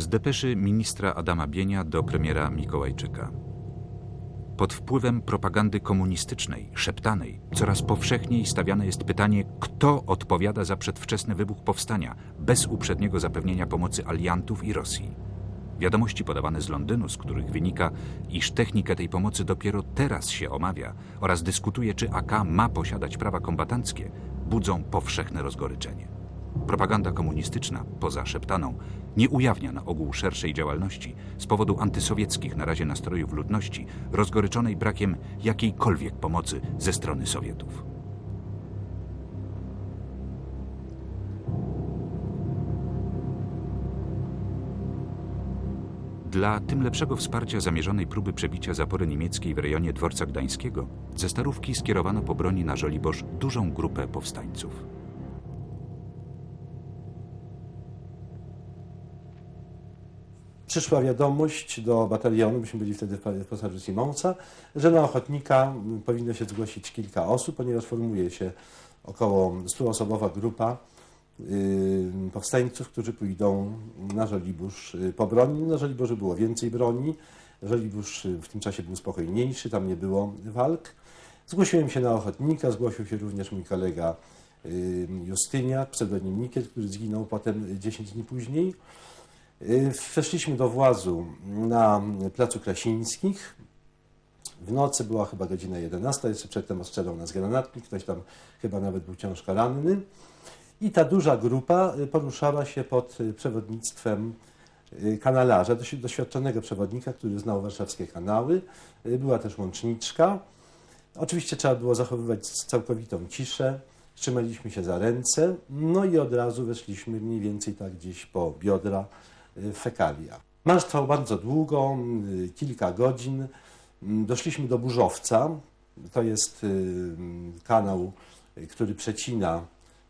Z depeszy ministra Adama Bienia do premiera Mikołajczyka. Pod wpływem propagandy komunistycznej, szeptanej, coraz powszechniej stawiane jest pytanie, kto odpowiada za przedwczesny wybuch powstania, bez uprzedniego zapewnienia pomocy aliantów i Rosji. Wiadomości podawane z Londynu, z których wynika, iż technikę tej pomocy dopiero teraz się omawia oraz dyskutuje, czy AK ma posiadać prawa kombatanckie, budzą powszechne rozgoryczenie. Propaganda komunistyczna, poza szeptaną, nie ujawnia na ogół szerszej działalności z powodu antysowieckich na razie nastrojów ludności, rozgoryczonej brakiem jakiejkolwiek pomocy ze strony Sowietów. Dla tym lepszego wsparcia zamierzonej próby przebicia zapory niemieckiej w rejonie dworca gdańskiego ze Starówki skierowano po broni na Żoliborz dużą grupę powstańców. Przyszła wiadomość do batalionu, myśmy byli wtedy w posażu Simonsa, że na ochotnika mm, powinno się zgłosić kilka osób, ponieważ formuje się około 100-osobowa grupa y, powstańców, którzy pójdą na Żoliborz y, po broni. Na Żoliborzu było więcej broni, Żoliborz y, w tym czasie był spokojniejszy, tam nie było walk. Zgłosiłem się na ochotnika, zgłosił się również mój kolega Justyniak, pseudonim Nikiel, który zginął potem 10 dni później. Y, Weszliśmy do włazu na Placu Krasińskich. W nocy była chyba godzina 11, jeszcze przedtem ostrzelał nas granatnik, ktoś tam chyba nawet był ciężko ranny. I ta duża grupa y, poruszała się pod y, przewodnictwem kanalarza, doświadczonego przewodnika, który znał warszawskie kanały. Była też łączniczka. Oczywiście trzeba było zachowywać całkowitą ciszę. Trzymaliśmy się za ręce, no i od razu weszliśmy mniej więcej tak gdzieś po biodra fekalia. Marsz trwał bardzo długo, y, kilka godzin. Mm, Doszliśmy do Burzowca. To jest y, mm, kanał, y, który przecina,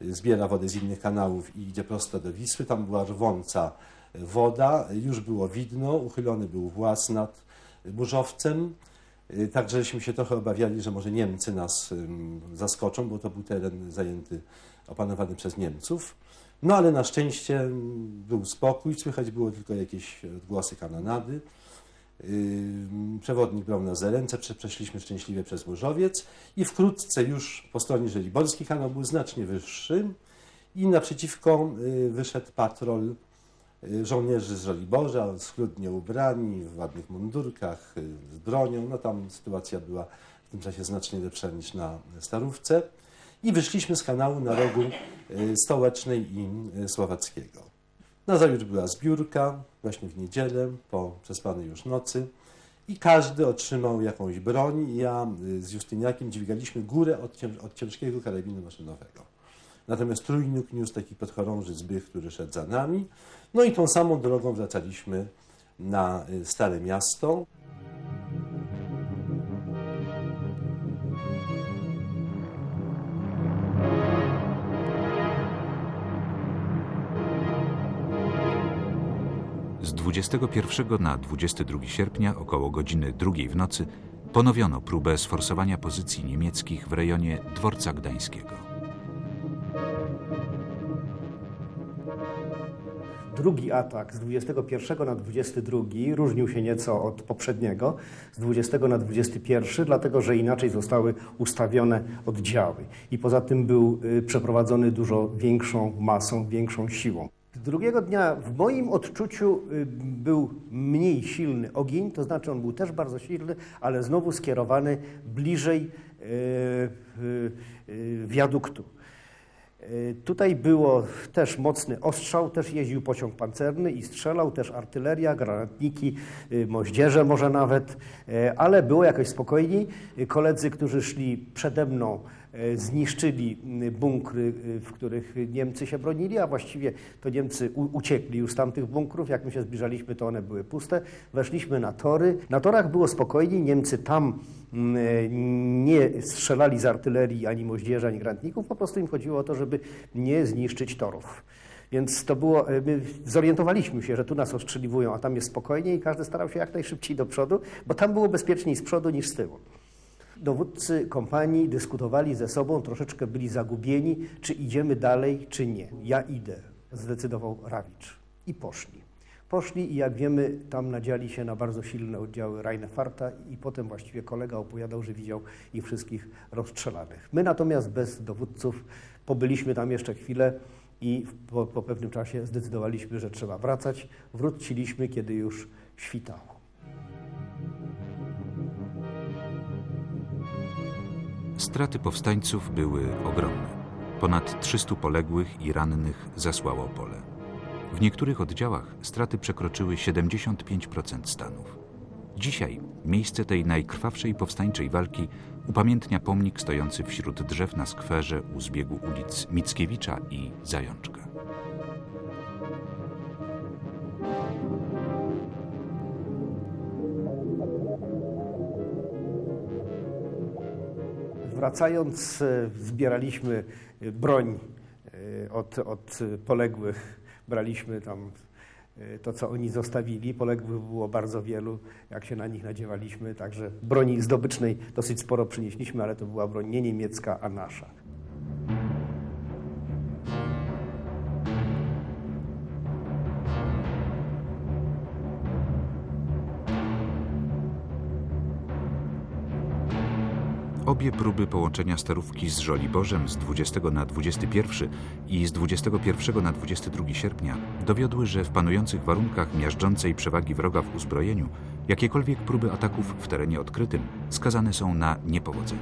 y, zbiera wodę z innych kanałów i idzie prosto do Wisły. Tam była rwąca y, woda, y, już było widno, uchylony był włas nad y, Burzowcem. Y, Także żeśmy się trochę obawiali, że może Niemcy nas zaskoczą, bo to był teren zajęty, opanowany przez Niemców. No ale na szczęście ym, był spokój, słychać było tylko jakieś odgłosy kanonady. Ym, Przewodnik brał nas za ręce, prze- przeszliśmy szczęśliwie przez Burzowiec i wkrótce już po stronie Żoliborskiej kanał był znacznie wyższy i naprzeciwko y, wyszedł patrol y, żołnierzy z Żoliborza, schludnie ubrani, w ładnych mundurkach, y, z bronią. No tam sytuacja była w tym czasie znacznie lepsza niż na Starówce. I wyszliśmy z kanału na rogu y, Stołecznej i y, Słowackiego. Nazajutrz była zbiórka, właśnie w niedzielę, po przespanej już nocy. I każdy otrzymał jakąś broń. Ja y, z Justyniakiem dźwigaliśmy górę od, cięż od ciężkiego karabinu maszynowego. Natomiast trójnóg niósł taki podchorąży zbych, który szedł za nami. No i tą samą drogą wracaliśmy na Stare Miasto. Z 21 na 22 sierpnia, około godziny drugiej w nocy, ponowiono próbę sforsowania pozycji niemieckich w rejonie dworca gdańskiego. Drugi atak z 21 na 22 różnił się nieco od poprzedniego, z 20 na 21, dlatego że inaczej zostały ustawione oddziały. I poza tym był y, przeprowadzony dużo większą masą, większą siłą. Drugiego dnia w moim odczuciu y, był mniej silny ogień, to znaczy on był też bardzo silny, ale znowu skierowany bliżej y, y, wiaduktu. Tutaj było też mocny ostrzał, też jeździł pociąg pancerny i strzelał też artyleria, granatniki, moździerze może nawet, ale było jakoś spokojniej. Koledzy, którzy szli przede mną, zniszczyli y, bunkry, y, w których Niemcy się bronili, a właściwie to Niemcy uciekli już z tamtych bunkrów. Jak my się zbliżaliśmy, to one były puste. Weszliśmy na tory. Na torach było spokojniej, Niemcy tam mm, nie strzelali z artylerii ani moździerzy, ani granatników, po prostu im chodziło o to, żeby nie zniszczyć torów. Więc to było, e, my zorientowaliśmy się, że tu nas ostrzeliwują, a tam jest spokojnie i każdy starał się jak najszybciej do przodu, bo tam było bezpieczniej z przodu niż z tyłu. Dowódcy kompanii dyskutowali ze sobą, troszeczkę byli zagubieni, czy idziemy dalej, czy nie. Ja idę, zdecydował Rawicz. I poszli. Poszli i jak wiemy, tam nadziali się na bardzo silne oddziały Rheinfarta i potem właściwie kolega opowiadał, że widział ich wszystkich rozstrzelanych. My natomiast bez dowódców pobyliśmy tam jeszcze chwilę i po, po pewnym czasie zdecydowaliśmy, że trzeba wracać. Wróciliśmy, kiedy już świtało. Straty powstańców były ogromne. Ponad 300 poległych i rannych zasłało pole. W niektórych oddziałach straty przekroczyły 75% stanów. Dzisiaj miejsce tej najkrwawszej powstańczej walki upamiętnia pomnik stojący wśród drzew na skwerze u zbiegu ulic Mickiewicza i Zajączka. Wracając, e, zbieraliśmy e, broń e, od, od poległych, braliśmy tam to, co oni zostawili. Poległych było bardzo wielu, jak się na nich nadziewaliśmy, także broni zdobycznej dosyć sporo przynieśliśmy, ale to była broń nie niemiecka, a nasza. Obie próby połączenia starówki z Żoliborzem z 20 na 21 i z 21 na 22 sierpnia dowiodły, że w panujących warunkach miażdżącej przewagi wroga w uzbrojeniu jakiekolwiek próby ataków w terenie odkrytym skazane są na niepowodzenie.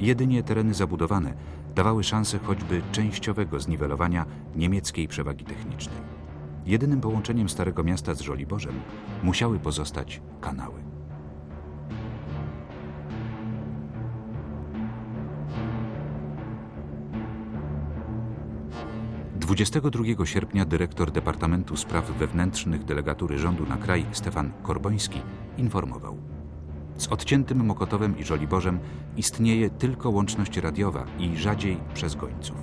Jedynie tereny zabudowane dawały szansę choćby częściowego zniwelowania niemieckiej przewagi technicznej. Jedynym połączeniem Starego Miasta z Żoliborzem musiały pozostać kanały. 22 sierpnia dyrektor Departamentu Spraw Wewnętrznych Delegatury Rządu na kraj Stefan Korboński informował. Z odciętym Mokotowem i Żoliborzem istnieje tylko łączność radiowa i rzadziej przez gońców.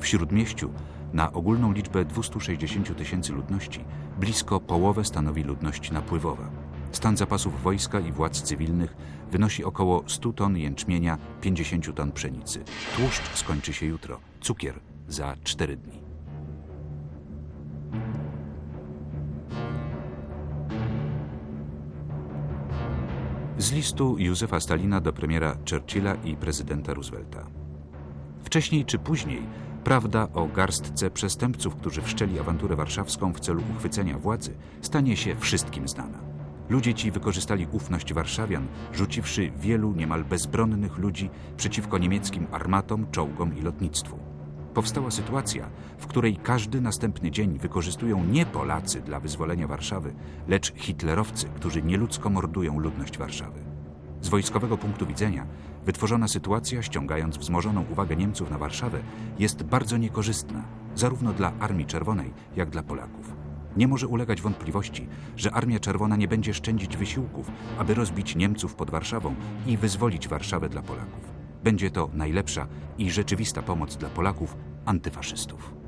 W Śródmieściu na ogólną liczbę 260 tysięcy ludności blisko połowę stanowi ludność napływowa. Stan zapasów wojska i władz cywilnych wynosi około 100 ton jęczmienia, 50 ton pszenicy. Tłuszcz skończy się jutro, cukier za 4 dni. Z listu Józefa Stalina do premiera Churchilla i prezydenta Roosevelta. Wcześniej czy później prawda o garstce przestępców, którzy wszczęli awanturę warszawską w celu uchwycenia władzy, stanie się wszystkim znana. Ludzie ci wykorzystali ufność warszawian, rzuciwszy wielu niemal bezbronnych ludzi przeciwko niemieckim armatom, czołgom i lotnictwu. Powstała sytuacja, w której każdy następny dzień wykorzystują nie Polacy dla wyzwolenia Warszawy, lecz hitlerowcy, którzy nieludzko mordują ludność Warszawy. Z wojskowego punktu widzenia wytworzona sytuacja, ściągając wzmożoną uwagę Niemców na Warszawę, jest bardzo niekorzystna, zarówno dla Armii Czerwonej, jak dla Polaków. Nie może ulegać wątpliwości, że Armia Czerwona nie będzie szczędzić wysiłków, aby rozbić Niemców pod Warszawą i wyzwolić Warszawę dla Polaków. Będzie to najlepsza i rzeczywista pomoc dla Polaków, antyfaszystów.